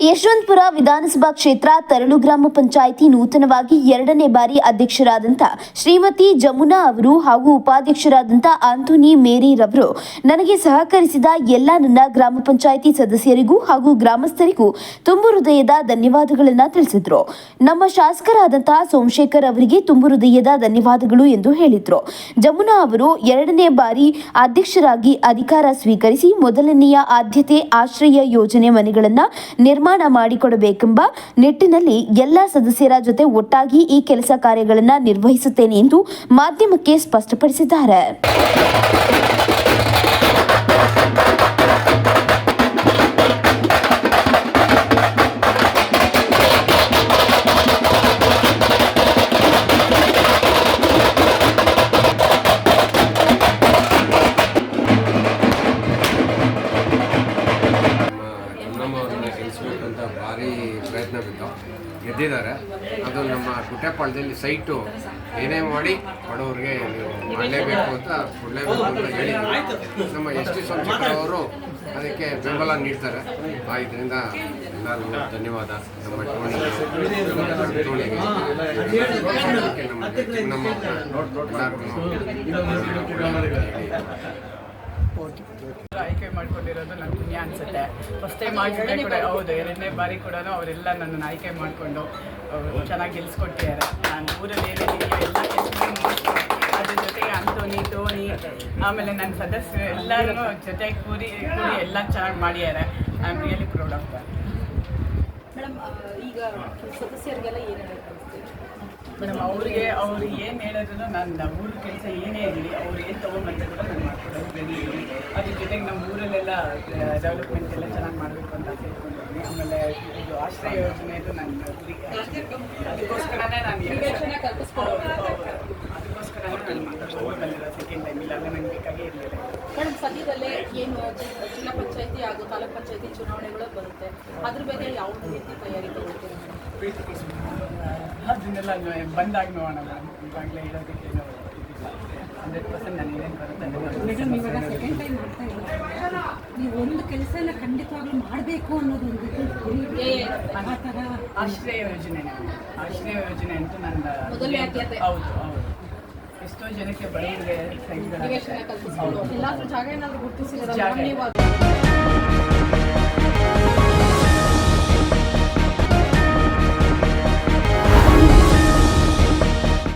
ಯಶವಂತಪುರ ವಿಧಾನಸಭಾ ಕ್ಷೇತ್ರ ತರಳು ಗ್ರಾಮ ಪಂಚಾಯಿತಿ ನೂತನವಾಗಿ ಎರಡನೇ ಬಾರಿ ಅಧ್ಯಕ್ಷರಾದಂಥ ಶ್ರೀಮತಿ ಜಮುನಾ ಅವರು ಹಾಗೂ ಉಪಾಧ್ಯಕ್ಷರಾದಂಥ ಆಂಥೋನಿ ಮೇರಿ ರವರು ನನಗೆ ಸಹಕರಿಸಿದ ಎಲ್ಲ ನನ್ನ ಗ್ರಾಮ ಪಂಚಾಯಿತಿ ಸದಸ್ಯರಿಗೂ ಹಾಗೂ ಗ್ರಾಮಸ್ಥರಿಗೂ ತುಂಬು ಹೃದಯದ ಧನ್ಯವಾದಗಳನ್ನು ತಿಳಿಸಿದ್ರು. ನಮ್ಮ ಶಾಸಕರಾದಂತಹ ಸೋಮಶೇಖರ್ ಅವರಿಗೆ ತುಂಬು ಹೃದಯದ ಧನ್ಯವಾದಗಳು ಎಂದು ಹೇಳಿದ್ರು. ಜಮುನಾ ಅವರು ಎರಡನೇ ಬಾರಿ ಅಧ್ಯಕ್ಷರಾಗಿ ಅಧಿಕಾರ ಸ್ವೀಕರಿಸಿ ಮೊದಲನೆಯ ಆದ್ಯತೆ ಆಶ್ರಯ ಯೋಜನೆ ಮನೆಗಳನ್ನು ನಿರ್ಮಾಣ ಮಾಡಿಕೊಡಬೇಕೆಂಬ ನಿಟ್ಟಿನಲ್ಲಿ ಎಲ್ಲ ಸದಸ್ಯರ ಜೊತೆ ಒಟ್ಟಾಗಿ ಈ ಕೆಲಸ ಕಾರ್ಯಗಳನ್ನು ನಿರ್ವಹಿಸುತ್ತೇನೆ ಎಂದು ಮಾಧ್ಯಮಕ್ಕೆ ಸ್ಪಷ್ಟಪಡಿಸಿದ್ದಾರೆ. ಅಂತ ಭಾರಿ ಪ್ರಯತ್ನ ಬಿದ್ದು ಗೆದ್ದಿದ್ದಾರೆ. ಅದು ನಮ್ಮ ಕುಟ್ಟೆಪಾಳ್ಯದಲ್ಲಿ ಸೈಟು. ಏನೇ ಮಾಡಿ ಬಡವ್ರಿಗೆ ಮಾಡಲೇಬೇಕು ಅಂತ ಕೊಡಲೇಬೇಕು ಅಂತ ಹೇಳಿದ್ರು ನಮ್ಮ ಎಸ್ ಟಿ ಅದಕ್ಕೆ ಬೆಂಬಲ ನೀಡ್ತಾರೆ. ಆ, ಇದರಿಂದ ಎಲ್ಲರಿಗೂ ಧನ್ಯವಾದ. ನಮ್ಮ ಟೋಣಿಗೆ ನಮ್ಮ ನಮ್ಮ ನಮ್ಮ ಆಯ್ಕೆ ಮಾಡ್ಕೊಂಡಿರೋದು ನನ್ನ ಪುಣ್ಯ ಅನ್ಸುತ್ತೆ. ಫಸ್ಟ್ ಟೈಮ್ ಕೂಡ ಹೌದು ಎರಡನೇ ಬಾರಿ ಕೂಡ ಅವರೆಲ್ಲ ನನ್ನನ್ನು ಆಯ್ಕೆ ಮಾಡಿಕೊಂಡು ಚೆನ್ನಾಗಿ ಗೆಲ್ಸ್ಕೊಟ್ಟಿದ್ದಾರೆ. ನಾನು ಊರಲ್ಲಿ ಏನೇನಿದೆಯೋ ಎಲ್ಲ ಕೆಲಸ ಅದ್ರ ಜೊತೆಗೆ ಅಂಥೋನಿ ಧೋನಿ ಆಮೇಲೆ ನನ್ನ ಸದಸ್ಯರು ಎಲ್ಲರೂ ಜೊತೆಗೆ ಕೂರಿ ಕೂರಿ ಎಲ್ಲ ಚೆನ್ನಾಗಿ ಮಾಡಿದ್ದಾರೆ. I am really proud of that madam ಈಗ ಸದಸ್ಯರಿಗೆಲ್ಲ ಏನು ಮೇಡಮ್ ಅವರಿಗೆ ಅವ್ರು ಏನು ಹೇಳಿದ್ರು ನನ್ನ ಊರ ಕೆಲಸ ಏನೇ ಇರಲಿ ಅವ್ರು ಏನು ತೊಗೊಂಬಂದ್ರೆ ಕೂಡ ನಾನು ಅದ್ರ ಜೊತೆಗೆ ನಮ್ಮ ಊರಲ್ಲೆಲ್ಲ ಡೆವಲಪ್ಮೆಂಟ್ ಎಲ್ಲ ಚೆನ್ನಾಗಿ ಮಾಡಬೇಕು ಅಂತ ತಿಳ್ಕೊಂಡಿದ್ದೀನಿ. ಆಮೇಲೆ ಇದು ಆಶ್ರಯ ಯೋಜನೆದು ನನ್ನ ಗುರಿ ಅದಕ್ಕೋಸ್ಕರನೇ ನಾನು ಅದಕ್ಕೋಸ್ಕರನೇ ನಾನು ಮಾತಾಡ್ಕೊಂಡು ಬಂದಿರೋ ಸೆಕೆಂಡ್ ಟೈಮ್ ಇಲ್ಲ. ನನಗೆ ಬೇಕಾಗೇ ಇರಲಿಲ್ಲ ಮೇಡಮ್ ಸದ್ಯದಲ್ಲೇ ಏನು ಜಿಲ್ಲಾ ಪಂಚಾಯತಿ ಹಾಗೂ ತಾಲೂಕ್ ಪಂಚಾಯತಿ ಚುನಾವಣೆಗಳು ಬರುತ್ತೆ. ಅದ್ರ ಬಗ್ಗೆ ಯಾವ ರೀತಿ ತಯಾರಿ ತಗೊಳ್ತೀವಿ ಅದನ್ನೆಲ್ಲ ಬಂದಾಗ ನೋಡೋಣ. ಇವಾಗಲೇ ಹೇಳೋದಕ್ಕೆ ಏನೋ ಹಂಡ್ರೆಡ್ ಪರ್ಸೆಂಟ್ ನಾನು ಏನೇನು ಬರುತ್ತೆ ಮೇಡಮ್ ಇವಾಗ ಸೆಕೆಂಡ್ ಟೈಮ್ ಮಾಡ್ತಾ ಇಲ್ಲ. ನೀವು ಒಂದು ಕೆಲಸನ ಖಂಡಿತವಾಗ್ಲೂ ಮಾಡಬೇಕು ಅನ್ನೋದು ಒಂದು. ಆ ಥರ ಆಶ್ರಯ ಯೋಜನೆ ಆಶ್ರಯ ಯೋಜನೆ ಅಂತೂ ನನ್ನ. ಹೌದು ಹೌದು. ಎಷ್ಟೋ ಜನಕ್ಕೆ ಬಡವರಿಗೆ ಜಾಗ ಏನಾದ್ರು ಗುರುತಿಸಿದ್ರೆ